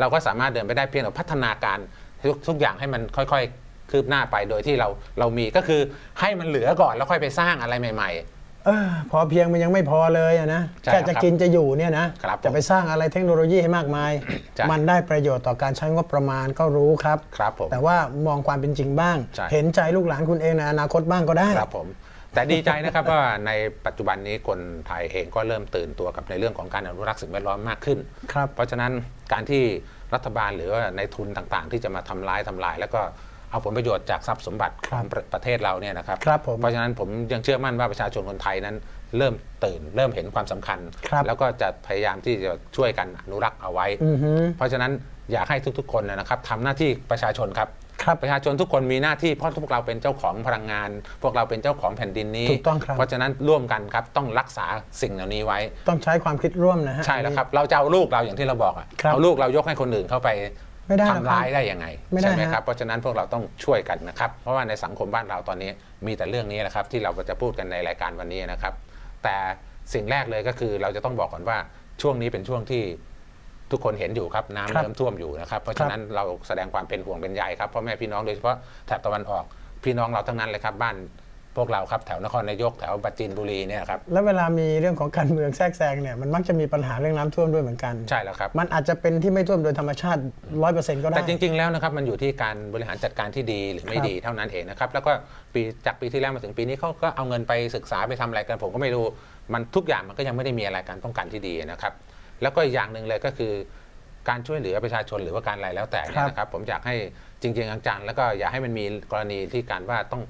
เราก็สามารถเดินไปได้เพียงแต่พัฒนาการทุกทุกอย่างให้มันค่อยๆ คืบหน้าไปโดยที่เราเรามีก็คือให้มันเหลือก่อนแล้วค่อยไปสร้างอะไรใหม่ เออพอเพียงมันยังไม่พอเลยอะนะใช่แค่ครับจะกินจะอยู่เนี่ยนะครับผมจะไปสร้างอะไรเทคโนโลยีให้มากมาย ใช่ มันได้ประโยชน์ต่อการใช้งบประมาณก็รู้ครับ ๆ ครับผม แต่ว่ามองความเป็นจริงบ้าง ใช่ เห็นใจลูกหลานคุณเองในอนาคตบ้างก็ได้ ครับผม แต่ดีใจนะครับว่าในปัจจุบันนี้คนไทยเองก็เริ่มตื่นตัวกับในเรื่องของการอนุรักษ์สิ่งแวดล้อมมากขึ้น ครับ เพราะฉะนั้นการที่รัฐบาลหรือว่าในทุนต่างๆ ที่จะมาทำร้ายทำลาย แล้วก็เอาผลประโยชน์จากทรัพย์สมบัติของประประเทศเราเนี่ยนะครับ ครับผมเพราะฉะนั้นผมยังเชื่อมั่นว่าประชาชนคนไทยนั้น เริ่มตื่นเริ่มเห็นความสำคัญ ครับ แล้วก็จะพยายามที่จะช่วยกันอนุรักษ์เอาไว้ อือฮึ เพราะฉะนั้นอยากให้ทุกๆ คนนะครับทำหน้าที่ประชาชนครับ ครับประชาชนทุกคนมีหน้าที่เพราะพวกเราเป็นเจ้าของพลังงาน พวกเราเป็นเจ้าของแผ่นดินนี้ ถูกต้องครับ เพราะฉะนั้นร่วมกันครับต้องรักษาสิ่งเหล่านี้ไว้ ต้องใช้ความคิดร่วมนะฮะ ใช่แล้วครับ เราจะเอาลูกเราอย่างที่เราบอกอะครับเอาลูกเรายกให้คนอื่นเข้าไปไม่ได้หรอกทำร้ายได้ยังไงไม่ได้ใช่ไหมฮะ ครับเพราะฉะนั้นพวกเราต้องช่วยกันนะครับ เพราะว่าในสังคมบ้านเราตอนนี้มีแต่เรื่องนี้แหละครับ ที่เราจะพูดกันในรายการวันนี้นะครับ แต่สิ่งแรกเลยก็คือเราจะต้องบอกก่อนว่าช่วงนี้เป็นช่วงที่ ทุกคนเห็นอยู่ครับน้ำครับเริ่มท่วมอยู่นะครับ เพราะฉะนั้นเราแสดงความเป็นห่วงเป็นใยครับพ่อแม่พี่น้องโดยเฉพาะแถบตะวันออกพี่น้องเราทั้งนั้นเลยครับบ้านพวกเราครับแถวนครนายกแถวปัจจินบุรีเนี่ยครับแล้วเวลามีเรื่องของการเมืองแทรกแซงเนี่ยมันมักจะมีปัญหาเรื่องน้ำท่วมด้วยเหมือนกันใช่แล้วครับ มันอาจจะเป็นที่ไม่ท่วมโดยธรรมชาติร้อยเปอร์เซ็นต์ก็ได้ แต่จริงๆ แล้วนะครับมันอยู่ที่การบริหารจัดการที่ดีหรือไม่ครับดีเท่านั้นเองนะครับ แล้วก็ปีจากปีที่แล้วมาถึงปีนี้เขาก็เอาเงินไปศึกษาไปทำอะไรกันผมก็ไม่รู้มันทุกอย่างมันก็ยังไม่ได้มีอะไรการป้องกันที่ดีนะครับ แล้วก็อีกอย่างหนึ่งเลยก็คือการช่วยเหลือประชาชนหรือว่าการอะไรแล้วแต่เนี่ยนะครับ ผมอยากให้จริงๆจังๆแล้วก็อย่าให้มันมีกรณีที่การว่าต้อง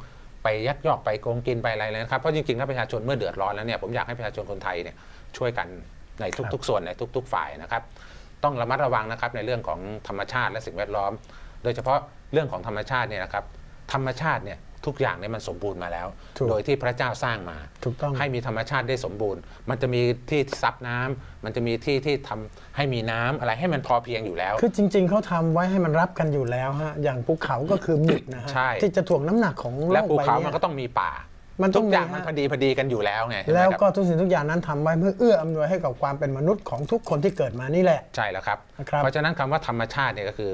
ไปยักยอกไปโกงกินไปอะไรเลยนะครับเพราะจริงๆแล้วประชาชนเมื่อเดือดร้อนแล้วเนี่ยผมอยากให้ประชาชนคนไทยเนี่ยช่วยกันในทุกๆ ส่วนในทุก ๆ ฝ่ายนะครับ ต้องระมัดระวังนะครับในเรื่องของธรรมชาติและสิ่งแวดล้อม โดยเฉพาะเรื่องของธรรมชาติเนี่ยนะครับ ธรรมชาติเนี่ย ทุกอย่างเนี่ยมันสมบูรณ์มาแล้ว ถูกโดยที่พระเจ้าสร้างมา ถูกต้อง ให้มีธรรมชาติได้สมบูรณ์ มันจะมีที่ซับน้ำมันจะมีที่ที่ทำให้มีน้ำอะไรให้มันพอเพียงอยู่แล้ว คือจริง ๆเขาทำไว้ให้มันรับกันอยู่แล้วฮะอย่างภูเขาก็คือหมึกนะฮะใช่ ที่จะถ่วงน้ำหนักของโลและกภูใบเขาเนี้มันก็ต้องมีป่า มันต้ทุองกอย่างมีมันฮะ พอดีพอดีกันอยู่แล้วไงใช่ไหมแล้วครับก็ทุกสิ่งทุกอย่างนั้นทำไว้เพื่อเอื้ออำนวยให้กับความเป็นมนุษย์ของทุกคนที่เกิดมานี่แหละ ใช่แล้วครับ นะครับ เพราะฉะนั้นคำว่าธรรมชาติเนี่ยก็คือ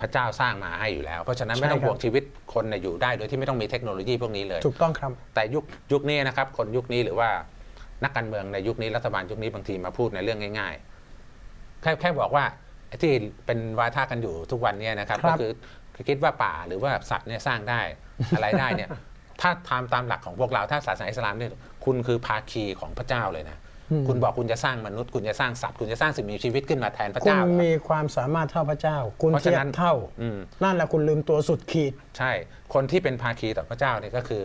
พระเจ้าสร้างมาให้อยู่แล้ว เพราะฉะนั้นไม่ต้องใช่ครับห่วงชีวิตคนเนี่ยอยู่ได้โดยที่ไม่ต้องมีเทคโนโลยีพวกนี้เลย ถูกต้องครับ แต่ยุคยุคนี้นะครับ คนยุคนี้หรือว่านักการเมืองในยุคนี้รัฐบาลยุคนี้บางทีมาพูดในเรื่องง่าย ๆ แค่แค่บอกว่าไอ้ที่เป็นวาทะกันอยู่ทุกวันเนี้นะครับครัก็บคือคิดว่าป่าหรือว่าสัตว์เนี่ยสร้างได้อะไรได้เนี่ยถ้าตามตามหลักของพวกเราถ้าศาสนาอิสลามเนี่ยคุณคือภาคีของพระเจ้าเลยนะ คุณบอกคุณจะสร้างมนุษย์ คุณจะสร้างสัตว์คุณจะสร้างสิ่งมีชีวิตขึ้นมาแทนพระคุณเจ้าเหรอมีความสามารถเท่าพระเจ้า คุณเพราะเทีฉะยนั้บนเท่า อืม นั่นแหละคุณลืมตัวสุดขีดใช่ คนที่เป็นภาคีต่อพระเจ้าเนี่ยก็คือ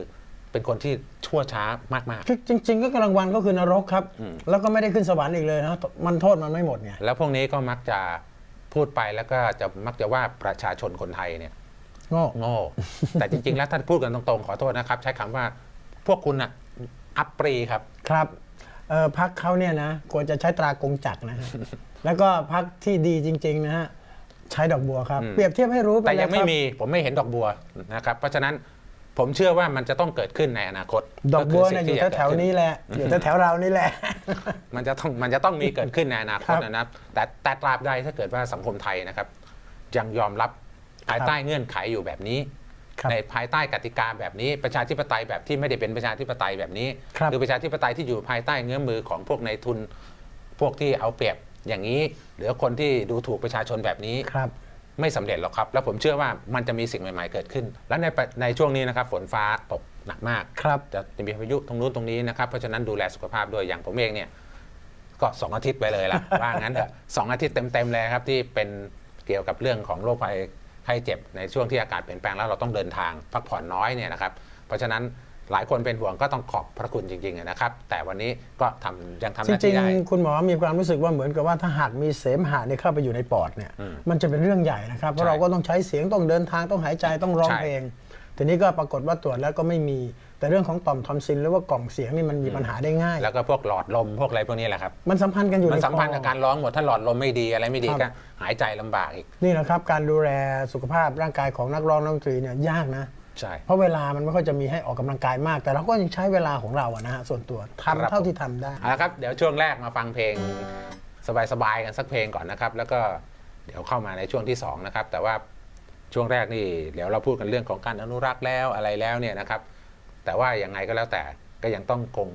เป็นคนที่ชั่วช้ามากๆคือจริง ๆ ก็กำลังวันก็คือนรกครับ แล้วก็ไม่ได้ขึ้นสวรรค์อีกเลยนะมันโทษมันไม่หมดไงแล้วพวกนี้ก็มักจะพูดไปแล้วก็จะมักจะว่าประชาชนคนไทยเนี่ย โง่โง่ แต่จริง ๆ แล้วท่านพูดกันตรง ๆ ขอโทษนะครับ ใช้คำว่าพวกคุณอะอัปปรีครับ ครับ เออพักเขาเนี่ยนะควรจะใช้ตรากงจักรนะฮะ แล้วก็พักที่ดีจริง ๆ นะฮะ ใช้ดอกบัวครับอืมเปรียบเทียบให้รู้ไปแต่เลยังไม่ครับ มีผมไม่เห็นดอกบัวนะครับ เพราะฉะนั้นผมเชื่อว่ามันจะต้องเกิดขึ้นในอนาคตดอกบัวคืเนี่ยสิ่องยู่ที่จะแถวเกิดๆขึ้นี้แหละ อยู่แถวๆเรานี่แหละ มันจะต้องมันจะต้องมีเกิดขึ้นในอนาคตครับนะครับ แต่แต่ตราบใดถ้าเกิดว่าสังคมไทยนะครับ ยังยอมรับภายใต้เงื่อนไขอยู่แบบนี้ครับ ในภายใต้กติกาแบบนี้ประชาธิปไตยแบบที่ไม่ได้เป็นประชาธิปไตยแบบนี้ครับหรือประชาธิปไตยที่อยู่ภายใต้เงื้อมือของพวกในายทุน พวกที่เอาเปรียบอย่างนี้ หรือคนที่ดูถูกประชาชนแบบนี้ครับไม่สำเร็จหรอกครับ แล้วผมเชื่อว่ามันจะมีสิ่งใหม่ ๆ เกิดขึ้น และในปะในช่วงนี้นะครับฝนฟ้าตกหนักมากครับจะจะมีพายุตรงนู้นตรงนี้นะครับเพราะฉะนั้นดูแลสุขภาพด้วยอย่างผมเองเนี่ยก็สองอาทิตย์ไปเลยล่ะว่างั้นเถอะสองอาทิตย์เต็มๆเลยครับที่เป็นเกี่ยวกับเรื่องของโรคภัย ไข้เจ็บในช่วงที่อากาศเปลี่ยนแปลงแล้วเราต้องเดินทางพักผ่อนน้อยเนี่ยนะครับ เพราะฉะนั้นหลายคนเป็นห่วงก็ต้องขอบพระคุณจริงๆนะครับ แต่วันนี้ก็ทำยังทำหจน้าริที่งได้ๆคุณหมอมีความรู้สึกว่าเหมือนกับว่าถ้าหากมีเสมหะเนี่ยเข้าไปอยู่ในปอดเนี่ยอืมมันจะเป็นเรื่องใหญ่นะครับเพราะใช่เราก็ต้องใช้เสียงต้องเดินทางต้องหายใจต้องร้องใช่เพลง ทีนี้ก็ปรากฏว่าตรวจแล้วก็ไม่มี แต่เรื่องของต่อมทอนซิลหรือว่ากล่องเสียงนี่มันมีปัญหาได้ง่าย แล้วก็พวกหลอดลมพวกอะไรพวกนี้แหละครับ มันสัมพันธ์กันอยู่มันในสัมพันธ์กับคอการร้องหมดถ้าหลอดลมไม่ดีอะไรไม่ดีครัก็บหายใจลำบากอีก นี่แหละครับการดูแลสุขภาพร่างกายของนักร้องนักดนตรีเนี่ยยากนะใช่เพราะเวลามันไม่ค่อยจะมีให้ออกกำลังกายมาก แต่เราก็ยังใช้เวลาของเราอะนะฮะส่วนตัวทำครับเท่าที่ทำได้เอาละครับ เดี๋ยวช่วงแรกมาฟังเพลง สบายๆกันสักเพลงก่อนนะครับ แล้วก็เดี๋ยวเข้ามาในช่วงที่สองนะครับแต่ว่า ช่วงแรกนี่เดี๋ยวเราพูดกันเรื่องของการอนุรักษ์แล้วอะไรแล้วเนี่ยนะครับ แต่ว่ายังไงก็แล้วแต่ก็ยังต้องคง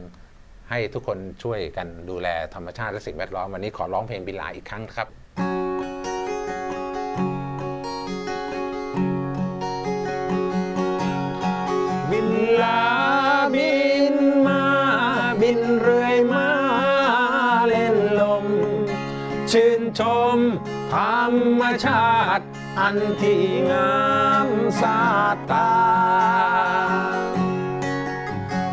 ให้ทุกคนช่วยกันดูแลธรรมชาติและสิ่งแวดล้อมวันนี้ขอร้องเพลงบิลาอีกครั้งครับบินลาบินมาบินเรื่อยมาเล่นลม ชื่นชมธรรมชาติ อันที่งามสาตา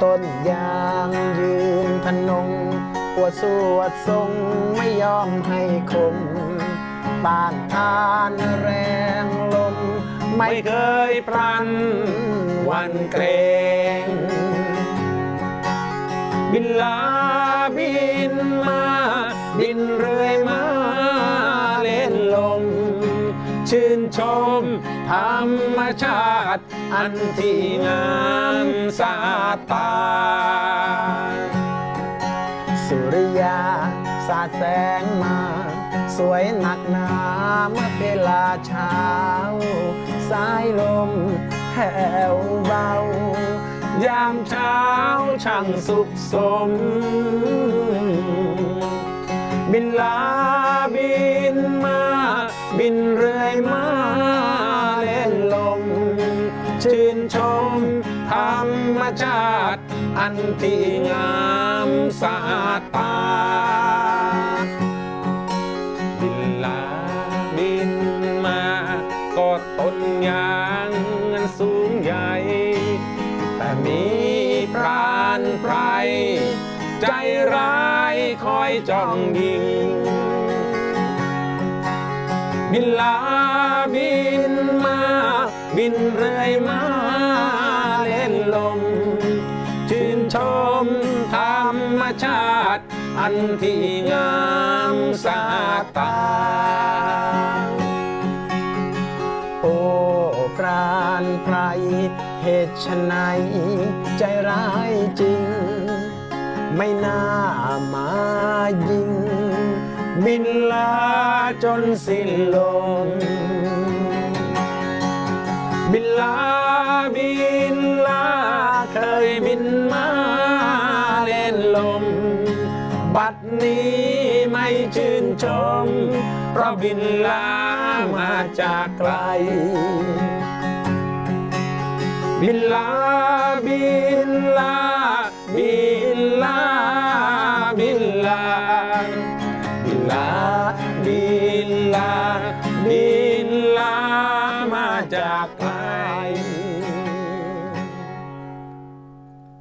ต้นยางยืนพนงปวดสวดทรงไม่ยอมให้คมต้านทานแรงลม ไม่เคยปรันวันเกรงบินลาบินมา บินเรื่อย ชื่นชม ธรรมชาติ อันที่งามสาตา สุริยา สาดแสงมา สวยหนักหนาเมื่อเวลาเช้า สายลมแผ่วเบา ยามเช้าช่างสุขสม บินลาบินมา รื่อยมาเล่นลม ชื่นชมธรรมชาติ อันที่งามสะอาดตา บินลาบินมา ก็ต้นยางอันสูงใหญ่ แต่มีปราณไพรใจร้ายคอยจ้องยิง บินลาบินมา บินเรื่อยมาเล่นลม ชื่นชมธรรมชาติ อันที่งามสาตา โอ้ปราณไพรเหตุไฉนใจร้ายจริง ไม่น่ามายิง บินลา จนสิ้นลมบินลาบินลาเคยบินมาเล่นลม บัดนี้ไม่ชื่นชม เพราะบินลามาจากไกล บินลาบินลา